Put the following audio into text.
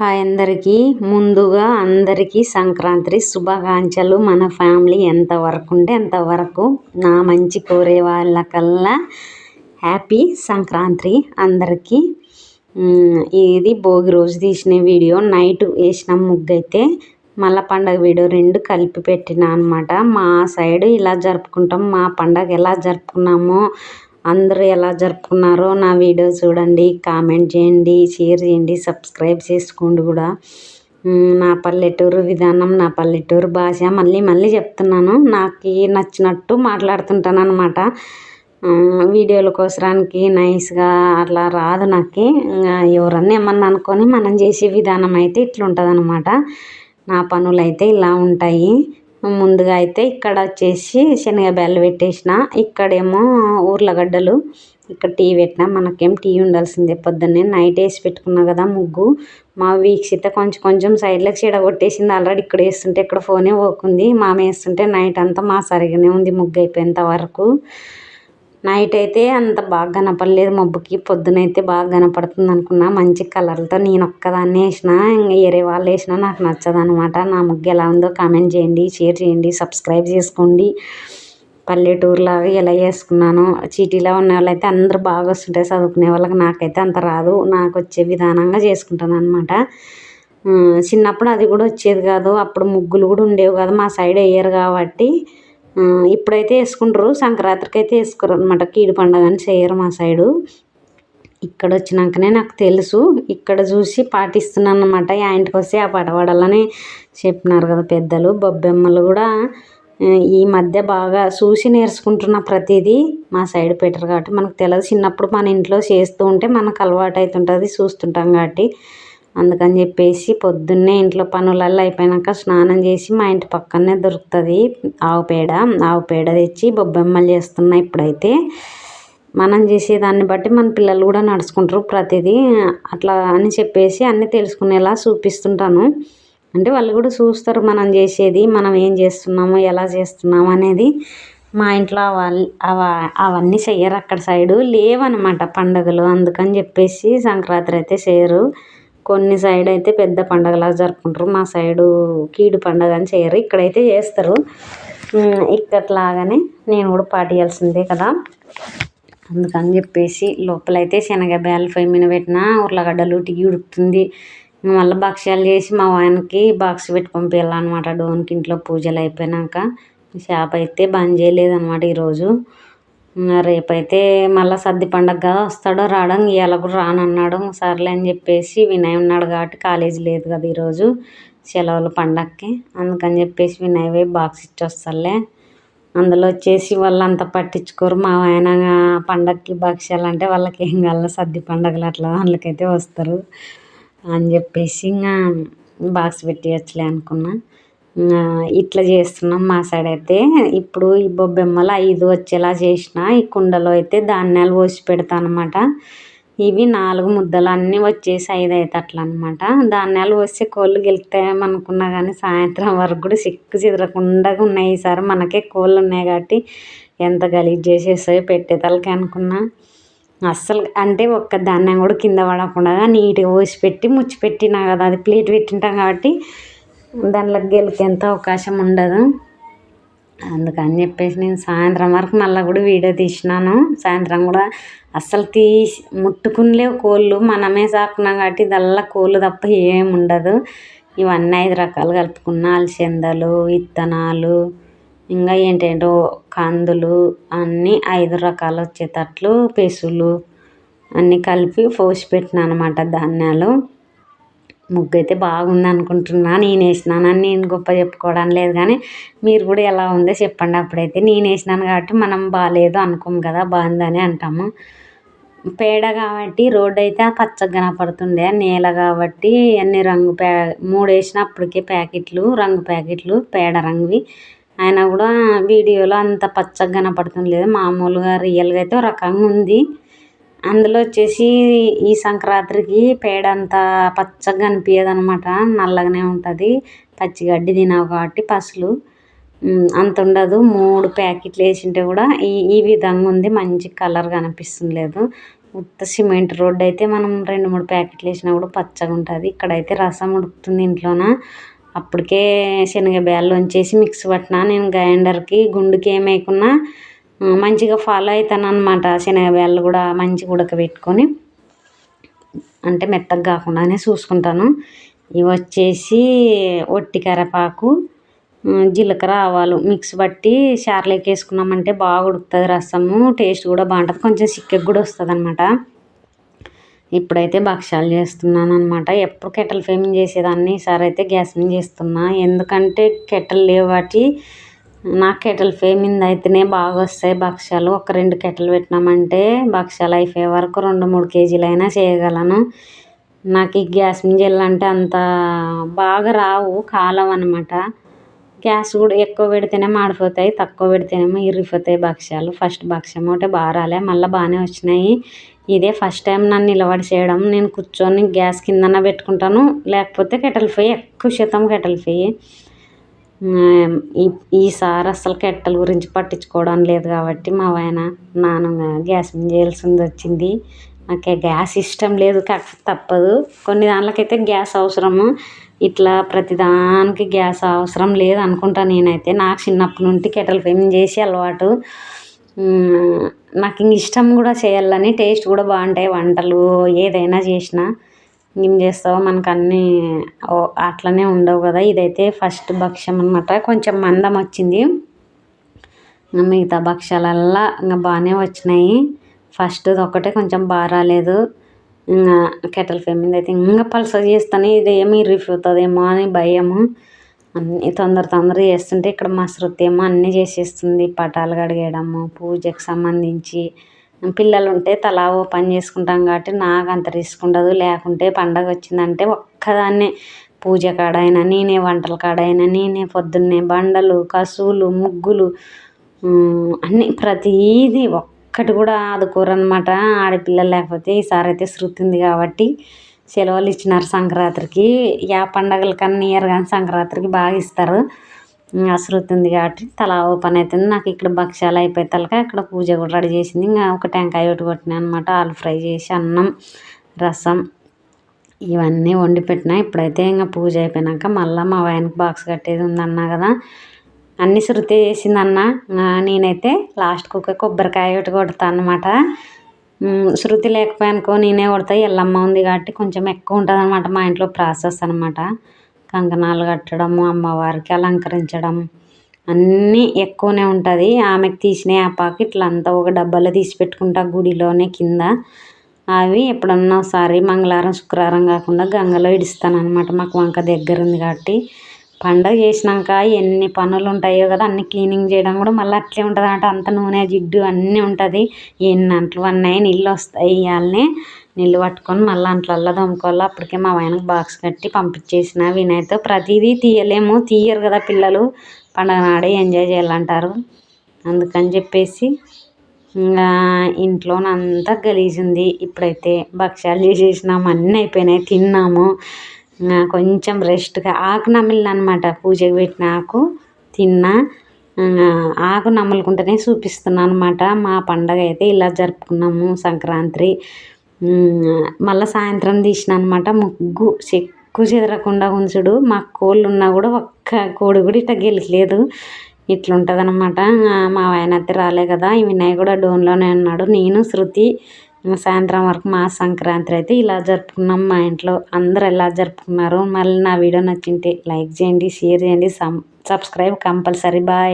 Hi అందరికీ. ముందుగా అందరికీ సంక్రాంతి శుభాకాంక్షలు. మన ఫ్యామిలీ ఎంతవరకు ఉంటే అంతవరకు నా మంచి కోరే వాళ్ళకల్లా హ్యాపీ సంక్రాంతి అందరికీ. ఇది భోగి రోజు తీసిన వీడియో నైట్ వేసిన ముగ్గు అయితే మళ్ళా పండగ వీడియో రెండు కలిపి పెట్టిన అనమాట మా సైడ్ ఇలా జరుపుకుంటాం మా పండగ ఎలా జరుపుకున్నామో అందరూ ఎలా జరుపుకున్నారో నా వీడియో చూడండి కామెంట్ చేయండి షేర్ చేయండి సబ్స్క్రైబ్ చేసుకోండి కూడా. నా పల్లెటూరు విధానం నా పల్లెటూరు భాష. మళ్ళీ మళ్ళీ చెప్తున్నాను నాకు నచ్చినట్టు మాట్లాడుతుంటాను అనమాట వీడియోల కోసరానికి నైస్గా అట్లా రాదు నాకు. ఎవరన్నా ఏమన్నా అనుకొని మనం చేసే విధానం అయితే ఇట్లుంటుంది అనమాట నా పనులు అయితే ఇలా ఉంటాయి. ముందుగా అయితే ఇక్కడ వచ్చేసి శనగ బెల్లం పెట్టేసిన. ఇక్కడేమో ఉర్లగడ్డలు. ఇక్కడ టీ పెట్టిన మనకేం టీ ఉండాల్సిందే. పొద్దున్నే నైట్ వేసి పెట్టుకున్నా కదా ముగ్గు. మా వీక్షిత కొంచెం కొంచెం సైడ్లకు చీడ కొట్టేసింది. ఆల్రెడీ ఇక్కడ వేస్తుంటే ఇక్కడ ఫోనే పోకుంది. మామ వేస్తుంటే నైట్ అంతా మా సరిగానే ఉంది ముగ్గు అయిపోయేంత వరకు. నైట్ అయితే అంత బాగా కనపడలేదు. మబ్బుకి పొద్దునైతే బాగా కనపడుతుంది అనుకున్నా మంచి కలర్లతో నేను ఒక్కదాన్నే వేసిన ఇంకా వేరే వాళ్ళు వేసినా నాకు నచ్చదు అనమాట నా ముగ్గు ఎలా ఉందో కామెంట్ చేయండి షేర్ చేయండి సబ్స్క్రైబ్ చేసుకోండి. పల్లెటూరులాగా ఎలా చేసుకున్నాను చీటీలో ఉన్న వాళ్ళైతే అందరూ బాగా వస్తుంటాయి చదువుకునే వాళ్ళకి నాకైతే అంత రాదు. నాకు వచ్చే విధానంగా చేసుకుంటాను అనమాట చిన్నప్పుడు అది కూడా వచ్చేది కాదు. అప్పుడు ముగ్గులు కూడా ఉండేవి కాదు. మా సైడ్ వేయరు కాబట్టి ఇప్పుడైతే వేసుకుంటారు. సంక్రాంతికి అయితే వేసుకోరు అనమాట కీడు పండుగ అని చేయరు మా సైడు. ఇక్కడ వచ్చినాకనే నాకు తెలుసు. ఇక్కడ చూసి పాటిస్తున్నాను అనమాట ఆ ఇంటికి వస్తే ఆ పాట చెప్పినారు కదా పెద్దలు. బొబ్బెమ్మలు కూడా ఈ మధ్య బాగా చూసి నేర్చుకుంటున్న ప్రతిదీ మా సైడ్ పెట్టరు కాబట్టి మనకు తెలియదు చిన్నప్పుడు మన ఇంట్లో చేస్తూ ఉంటే మనకు అలవాటు అవుతుంటుంది చూస్తుంటాం కాబట్టి. అందుకని చెప్పేసి పొద్దున్నే ఇంట్లో పనులల్లో అయిపోయాక స్నానం చేసి మా ఇంటి పక్కనే దొరుకుతుంది ఆవు పేడ. ఆవు పేడ తెచ్చి బొబ్బెమ్మలు చేస్తున్నా ఇప్పుడైతే. మనం చేసేదాన్ని బట్టి మన పిల్లలు కూడా నడుచుకుంటారు ప్రతిదీ. అట్లా అని చెప్పేసి అన్నీ తెలుసుకునేలా చూపిస్తుంటాను. అంటే వాళ్ళు కూడా చూస్తారు మనం చేసేది మనం ఏం చేస్తున్నాము ఎలా చేస్తున్నాము అనేది. మా ఇంట్లో అవ అవన్నీ చెయ్యరు అక్కడ సైడు. లేవన్నమాట పండుగలు అందుకని చెప్పేసి సంక్రాంతి అయితే చేయరు. కొన్ని సైడ్ అయితే పెద్ద పండగలా జరుపుకుంటారు. మా సైడు కీడు పండగ అని చేయరు. ఇక్కడైతే చేస్తారు. ఇక్కట్లాగానే నేను కూడా పాటియాల్సిందే కదా. అందుకని చెప్పేసి లోపలైతే శనగ బ్యాల్ ఫ్రై మీద పెట్టిన ఉర్లగడ్డలు టీ ఉడుకుతుంది. మళ్ళీ భక్ష్యాలు చేసి మా వానికి బాక్స్ పెట్టి పంపించాలన్నమాట డోన్కి ఇంట్లో పూజలు అయిపోయినాక. షాప్ అయితే బంద్ చేయలేదన్నమాట ఈరోజు. రేపైతే మళ్ళీ సద్ది పండగ వస్తాడో రాడో ఇవాళ కూడా రానన్నాడు. సర్లే అని చెప్పేసి వినయ్ ఉన్నాడు కాబట్టి కాలేజీ లేదు కదా ఈరోజు సెలవులు పండగకి అందుకని చెప్పేసి వినయ్ పోయి బాక్స్ ఇచ్చి వస్తాలే అందులో వచ్చేసి వాళ్ళు అంత పట్టించుకోరు. మా ఆయన పండగకి భక్ష్యాలు అంటే వాళ్ళకి ఏం కావాలి సద్ది పండగలు అట్లా వాళ్ళకైతే వస్తారు అని చెప్పేసి ఇంకా బాక్స్ పెట్టియచ్చులే అనుకున్నా. ఇట్లా చేస్తున్నాం మా సైడ్ అయితే. ఇప్పుడు ఈ బొబ్బెమ్మలు ఐదు వచ్చేలా చేసిన ఈ కుండలో అయితే ధాన్యాలు పోసి పెడతాను అనమాట ఇవి నాలుగు ముద్దలు అన్నీ వచ్చేసి ఐదు అయితే అట్లా అనమాట ధాన్యాలు పోసి కోళ్ళు గెలుతాయేమనుకున్నా కానీ సాయంత్రం వరకు కూడా సిక్కు చెదరకుండా ఉన్నాయి. ఈసారి మనకే కోళ్ళు ఉన్నాయి కాబట్టి ఎంత గలీజ్ చేసేసాయో పెట్టేతలకి అనుకున్నా. అస్సలు అంటే ఒక్క ధాన్యం కూడా కింద పడకుండా నీట్గా పోసి పెట్టి ముచ్చి పెట్టినా కదా అది ప్లేట్ పెట్టింటాం కాబట్టి దాంట్లో గెలికేంత అవకాశం ఉండదు. అందుకని చెప్పేసి నేను సాయంత్రం వరకు మళ్ళీ కూడా వీడియో తీసినాను. సాయంత్రం కూడా అస్సలు తీసి ముట్టుకునిలేవు కోళ్ళు. మనమే సాకున్నాం కాబట్టి ఇదల్లా కోళ్ళు తప్ప ఏమి ఉండదు. ఇవన్నీ ఐదు రకాలు కలుపుకున్న. అలసందలు విత్తనాలు ఇంకా ఏంటేంటో కందులు అన్నీ ఐదు రకాలు వచ్చేటట్లు పెసులు అన్నీ కలిపి పోసి పెట్టిన అనమాట ధాన్యాలు. ముగ్గు అయితే బాగుంది అనుకుంటున్నా నేను వేసినానని నేను గొప్ప చెప్పుకోవడం లేదు కానీ మీరు కూడా ఎలా ఉందో చెప్పండి. అప్పుడైతే నేను వేసినాను కాబట్టి మనం బాగాలేదు అనుకోము కదా బాగుందని అంటాము. పేడ కాబట్టి రోడ్డు అయితే పచ్చగా కనపడుతుండే నేల కాబట్టి అన్ని రంగు ప్యా మూడు వేసినప్పటికే ప్యాకెట్లు రంగు ప్యాకెట్లు పేడ రంగువి. అయినా కూడా వీడియోలో అంత పచ్చగా కనపడుతుంది మామూలుగా రియల్గా అయితే ఒక రకంగా ఉంది. అందులో వచ్చేసి ఈ సంక్రాంతికి పేడ అంతా పచ్చగా కనిపించదు అనమాట నల్లగానే ఉంటుంది. పచ్చిగడ్డి తినవు కాబట్టి పసులు. అంత ఉండదు. మూడు ప్యాకెట్లు వేసింటే కూడా ఈ ఈ విధంగా ఉంది. మంచి కలర్ కనిపిస్తుంది లేదు. ఉత్త సిమెంట్ రోడ్డు అయితే మనం రెండు మూడు ప్యాకెట్లు వేసినా కూడా పచ్చగా ఉంటుంది. ఇక్కడైతే రసం ఉడుకుతుంది ఇంట్లోన. అప్పటికే శనగ బ్యాళ్ళు వంచేసి మిక్స్ పట్టిన నేను గ్రైండర్కి గుండుకి ఏమేయకున్నా మంచిగా ఫాలో అవుతాను అనమాట శనగ బ్యాళ్ళు కూడా మంచిగా ఉడకబెట్టుకొని. అంటే మెత్తగా కాకుండానే చూసుకుంటాను. ఇవి వచ్చేసి ఒట్టి కరపాకు జీలకర్ర ఆవాలు మిక్స్ బట్టి చారులోకి వేసుకున్నామంటే బాగా ఉడుకుతుంది రసము టేస్ట్ కూడా బాగుంటుంది. కొంచెం చిక్కగా కూడా వస్తుంది అనమాట ఇప్పుడైతే భక్ష్యాలు చేస్తున్నాను అనమాట ఎప్పుడు కెటల్ ఫేమింగ్ చేసేదాన్ని ఈసారి అయితే గ్యాస్ మీద చేస్తున్నా. ఎందుకంటే కెటల్ లేవు నాకు కెట్టెల్ ఫేమ్ మీద అయితేనే బాగా వస్తాయి భక్ష్యాలు. ఒక రెండు కెట్టెలు పెట్టినామంటే భక్ష్యాలు అయిపోయే వరకు రెండు మూడు కేజీలు అయినా చేయగలను. నాకు ఈ గ్యాస్ మీద వెళ్ళాలంటే అంత బాగా రావు కాలం అనమాట గ్యాస్ కూడా ఎక్కువ పెడితేనే మాడిపోతాయి తక్కువ పెడితేనేమో ఇరిగిపోతాయి భక్ష్యాలు. ఫస్ట్ భక్ష్యం ఒకటే బాగా రాలే మళ్ళీ బాగానే వచ్చినాయి. ఇదే ఫస్ట్ టైం నన్ను నిలబడి చేయడం. నేను కూర్చొని గ్యాస్ కిందన పెట్టుకుంటాను లేకపోతే కెటల్ పొయ్యి ఎక్కువ శాతం కెటల్ పొయ్యి ఈసారి అసలు కట్టెల గురించి పట్టించుకోవడం లేదు కాబట్టి మా ఆయన నాన్న గ్యాస్ మీద చేయాల్సింది వచ్చింది. నాకు గ్యాస్ ఇష్టం లేదు కాకపోతే తప్పదు. కొన్ని దాంట్లోకైతే గ్యాస్ అవసరము. ఇట్లా ప్రతిదానికి గ్యాస్ అవసరం లేదు అనుకుంటా నేనైతే. నాకు చిన్నప్పటి నుండి కెటల్ ఫేమ్ చేసి అలవాటు. నాకు ఇంక ఇష్టం కూడా చేయాలని టేస్ట్ కూడా బాగుంటాయి వంటలు ఏదైనా చేసినా. ఏం చేస్తావు మనకు అన్నీ అట్లనే ఉండవు కదా. ఇదైతే ఫస్ట్ భక్ష్యం అనమాట కొంచెం మందం వచ్చింది. మిగతా భక్ష్యాలల్లా ఇంకా బాగానే వచ్చినాయి. ఫస్ట్ది ఒకటే కొంచెం బాగా రాలేదు. ఇంకా కెటల్ ఫ్లేమ్ మీద అయితే ఇంకా పలుసగా చేస్తాను ఇది ఏమి అవుతుందేమో అని భయము. అన్ని తొందర తొందర చేస్తుంటే ఇక్కడ మా శృతి ఏమో అన్నీ చేసేస్తుంది. పటాలు కడిగేయడము పూజకి సంబంధించి పిల్లలు ఉంటే తలా ఓ పని చేసుకుంటాం కాబట్టి నాకు అంత రిస్క్ ఉండదు. లేకుంటే పండగ వచ్చిందంటే ఒక్కదాన్నే. పూజ కాడైనా నేనే వంటల కాడైనా నేనే పొద్దున్నే బండలు కసువులు ముగ్గులు అన్నీ ప్రతీది ఒక్కటి కూడా ఆదుకోరనమాట ఆడపిల్లలు లేకపోతే ఈసారి అయితే శృతి ఉంది కాబట్టి సెలవులు ఇచ్చినారు సంక్రాంతికి. యా పండగలకన్నా ఇయర్ కానీ సంక్రాంతికి బాగా ఇస్తారు. శృతి ఉంది కాబట్టి తలా ఓ పని అవుతుంది నాకు ఇక్కడ భక్ష్యాలు అయిపోయి తలక అక్కడ పూజ కూడా రెడీ చేసింది. ఇంకా ఒక టెంకాయ ఒకటి కొట్టినా అనమాట ఆలు ఫ్రై చేసి అన్నం రసం ఇవన్నీ వండి పెట్టిన. ఇప్పుడైతే ఇంకా పూజ అయిపోయినాక మళ్ళీ మా వాయనకి బాక్స్ కట్టేది ఉందన్నా కదా. అన్ని శృతి చేసిందన్న. నేనైతే లాస్ట్కి ఒక కొబ్బరికాయ ఒకటి కొడతా అనమాట శృతి లేకపోయానుకో నేనే కొడతా. ఎల్లమ్మ ఉంది కాబట్టి కొంచెం ఎక్కువ ఉంటుంది అనమాట మా ఇంట్లో ప్రాసెస్ అనమాట కంకణాలు కట్టడము అమ్మవారికి అలంకరించడం అన్నీ ఎక్కువనే ఉంటుంది. ఆమెకు తీసిన వేపాకు ఇట్లా అంతా ఒక డబ్బాలో తీసి పెట్టుకుంటా గుడిలోనే కింద. అవి ఎప్పుడన్నా ఒకసారి మంగళవారం శుక్రవారం కాకుండా గంగలో ఇడుస్తాను అనమాట మాకు వంక దగ్గర ఉంది కాబట్టి. పండగ చేసినాక ఎన్ని పనులు ఉంటాయో కదా అన్ని క్లీనింగ్ చేయడం కూడా మళ్ళీ అట్లే ఉంటుంది అంటే అంత నూనె జిడ్డు అన్నీ ఉంటుంది. ఎన్ని అంట్లు అన్నాయి నీళ్ళు వస్తాయి ఇవాళనే నీళ్ళు పట్టుకొని మళ్ళీ అంట్లల్లో తోముకోవాలి. అప్పటికే మా ఆయనకు బాక్స్ కట్టి పంపించేసిన. వినయ్తో ప్రతిదీ తీయలేము. తీయరు కదా పిల్లలు. పండగ నాడే ఎంజాయ్ చేయాలంటారు. అందుకని చెప్పేసి ఇంకా ఇంట్లోనంతా గలీజుంది ఇప్పుడైతే భక్ష్యాలు చేసేసినాము. అన్నీ అయిపోయినాయి. తిన్నాము. కొంచెం రెస్ట్గా ఆకు నమిలిన అనమాట పెట్టిన ఆకు తిన్నా. ఆకు నములుకుంటేనే చూపిస్తున్నాను అనమాట మా పండగ అయితే ఇలా జరుపుకున్నాము సంక్రాంతి. మళ్ళీ సాయంత్రం తీసిన అనమాట ముగ్గు చెక్కు చెదరకుండా ఉంచుడు మా కోళ్ళు ఉన్నా కూడా ఒక్క కోడి కూడా ఇట్లా గెలిచలేదు. ఇట్లుంటుంది అనమాట మా ఆయన అయితే రాలే కదా. ఈ వినయ్ కూడా డోన్లోనే ఉన్నాడు. నేను శృతి సాయంత్రం వరకు మా సంక్రాంతి అయితే ఇలా జరుపుకున్నాం మా ఇంట్లో. అందరు ఎలా జరుపుకున్నారు? మళ్ళీ నా వీడియో నచ్చింటే లైక్ చేయండి షేర్ చేయండి. Subscribe compulsory. బాయ్.